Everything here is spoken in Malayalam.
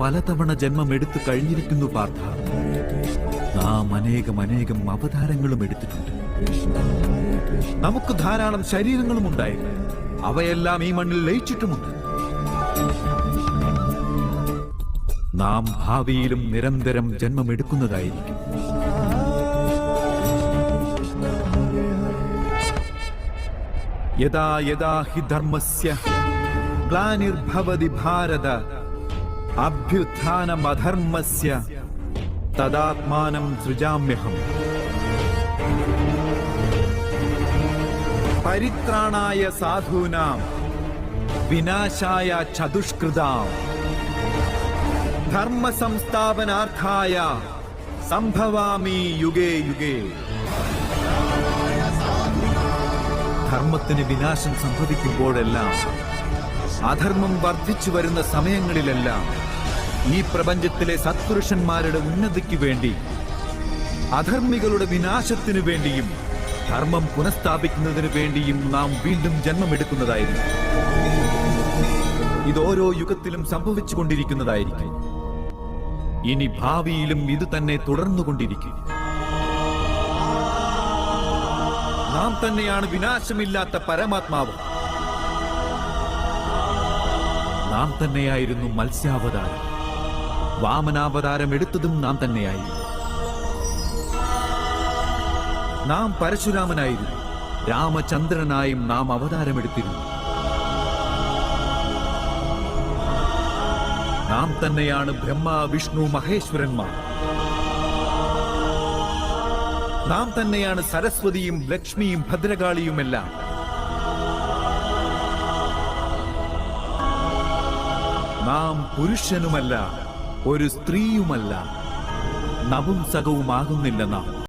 പലതവണ ജന്മം എടുത്തു കഴിഞ്ഞിരിക്കുന്നു പാർത്ഥ. നാം അനേകം അനേകം അവതാരങ്ങളും എടുത്തിട്ടുണ്ട്. നമുക്ക് ധാരാളം ശരീരങ്ങളും ഉണ്ടായിരുന്നു. അവയെല്ലാം ഈ മണ്ണിൽ ലയിച്ചിട്ടുമുണ്ട്. നാം ഭാവിയിലും നിരന്തരം ജന്മമെടുക്കുന്നതായിരിക്കും. യഥാ യഥാ ഹി ധർമ്മസ്യ ഗ്ലാനിർഭവതി ഭാരത അഭ്യുത്ഥാനമധർമ്മസ്യ തദാത്മാനം സൃജാമ്യഹം. പരിത്രാണായ സാധൂനാം വിനാശായ ചതുഷ്കൃതാം. ധർമ്മ സംസ്ഥാപനാർത്ഥായ സംഭവാമി യുഗേ യുഗേ. ധർമ്മത്തിന് വിനാശം സംഭവിക്കുമ്പോഴെല്ലാം അധർമ്മം വർദ്ധിച്ചു വരുന്ന സമയങ്ങളിലെല്ലാം ഈ പ്രപഞ്ചത്തിലെ സത്പുരുഷന്മാരുടെ ഉന്നതിക്ക് വേണ്ടി അധർമ്മികളുടെ വിനാശത്തിനു വേണ്ടിയും ധർമ്മം പുനഃസ്ഥാപിക്കുന്നതിന് വേണ്ടിയും നാം വീണ്ടും ജന്മമെടുക്കുന്നതായിരിക്കും. ഇത് ഓരോ യുഗത്തിലും സംഭവിച്ചു കൊണ്ടിരിക്കുന്നതായിരിക്കും ഇനി ഭാവിയിലും ഇത് തന്നെ തുടർന്നുകൊണ്ടിരിക്കും. നാം തന്നെയാണ് വിനാശമില്ലാത്ത പരമാത്മാവ്. തന്നെയായിരുന്നു മത്സ്യാവതാരം. വാമനാവതാരം എടുത്തതും നാം തന്നെയായിരുന്നു നാം പരശുരാമനായിരുന്നു. രാമചന്ദ്രനായും നാം അവതാരമെടുത്തിരുന്നു നാം തന്നെയാണ് ബ്രഹ്മ വിഷ്ണു മഹേശ്വരന്മാർ. നാം തന്നെയാണ് സരസ്വതിയും ലക്ഷ്മിയും ഭദ്രകാളിയുമെല്ലാം. നാം പുരുഷനുമല്ല ഒരു സ്ത്രീയുമല്ല. നപുംസകവുമാകുന്നില്ല നാം.